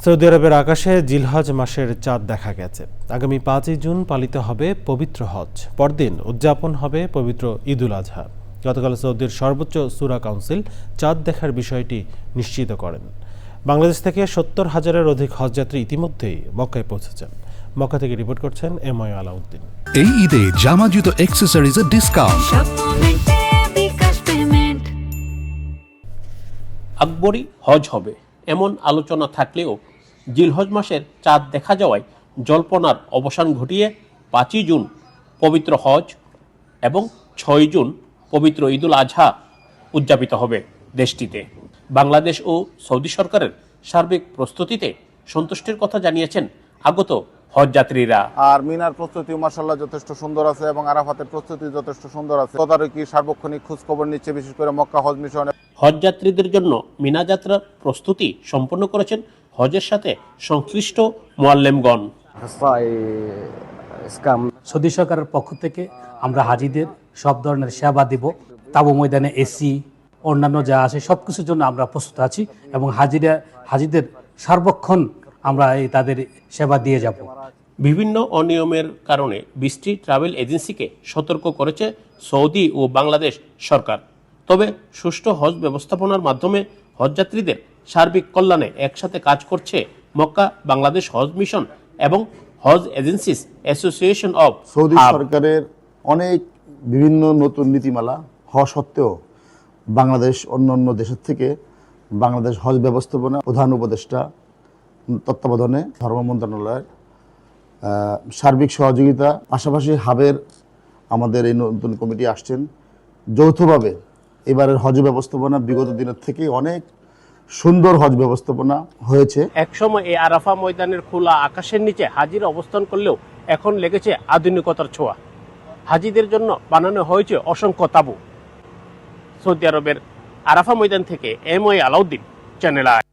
Saudi আরবের আকাশে জিলহজ মাসের চাঁদ দেখা গেছে। আগামী পাঁচই জুন পালিত হবে পবিত্র হজ। পরদিন উদযাপন হবে পবিত্র ঈদুল আজহা। গতকাল সৌদির সর্বোচ্চ সুরা কাউন্সিল চাঁদ দেখার বিষয়টি নিশ্চিত করেন। বাংলাদেশ থেকে সত্তর হাজারের অধিক হজযাত্রী ইতিমধ্যেই মক্কায় পৌঁছেছেন। মক্কা থেকে রিপোর্ট করছেন এম আই আলাউদ্দিন। এই ঈদে জামা জুতো অ্যাক্সেসরিজের ডিসকাউন্ট আকবরী হজ হবে। এমন আলোচনা থাকলেও জিলহজ মাসের চাঁদ দেখা যাওয়ায় জল্পনার অবসান ঘটিয়ে পাঁচই জুন পবিত্র হজ এবং ছয় জুন পবিত্র ঈদুল আজহা উদযাপিত হবে দেশটিতে। বাংলাদেশ ও সৌদি সরকারের সার্বিক প্রস্তুতিতে সন্তুষ্টির কথা জানিয়েছেন আগত হজযাত্রীরা আর মিনার প্রস্তুতি মার্শাল্লাহ যথেষ্ট সুন্দর আছে এবং আরাফাতের প্রস্তুতি যথেষ্ট সুন্দর আছে। তদারকি সার্বক্ষণিক খোঁজ খবর নিচ্ছে, বিশেষ করে মক্কা হজ মিশন। হজযাত্রীদের জন্য মিনা যাত্রার প্রস্তুতি সম্পন্ন করেছেন হজের সাথে সংশ্লিষ্ট মোয়াল্লেমগণ। সৌদি সরকারের পক্ষ থেকে আমরা হাজিদের সব ধরনের সেবা দিব। তাবু ময়দানে এসি অন্যান্য যা আছে সব কিছুর জন্য আমরা প্রস্তুত আছি এবং হাজিরা হাজিদের সার্বক্ষণ আমরা এই তাদের সেবা দিয়ে যাব। বিভিন্ন অনিয়মের কারণে বৃষ্টি ট্রাভেল এজেন্সিকে সতর্ক করেছে সৌদি ও বাংলাদেশ সরকার। তবে সুষ্ঠু হজ ব্যবস্থাপনার মাধ্যমে হজযাত্রীদের সার্বিক কল্যাণে একসাথে কাজ করছে মক্কা বাংলাদেশ হজ মিশন এবং Hajj agencies association of Saudi সরকারের অনেক বিভিন্ন নতুন নীতিমালা হওয়া সত্ত্বেও বাংলাদেশ অন্য অন্য দেশের থেকে বাংলাদেশ হজ ব্যবস্থাপনা প্রধান উপদেষ্টা তত্ত্বাবধানে ধর্ম মন্ত্রণালয়ের সার্বিক সহযোগিতা পাশাপাশি হাবের আমাদের এই নতুন কমিটি আসছেন যৌথভাবে এবারের হজ ব্যবস্থাপনা বিগত দিনের থেকে অনেক সুন্দর হজ ব্যবস্থাপনা হয়েছে। একসময় এই আরাফা ময়দানের খোলা আকাশের নিচে হাজির অবস্থান করলেও এখন লেগেছে আধুনিকতার ছোঁয়া। হাজিদের জন্য বানানো হয়েছে অসংখ্য তাবু। সৌদি আরবের আরাফা ময়দান থেকে M Y Alauddin, channel I.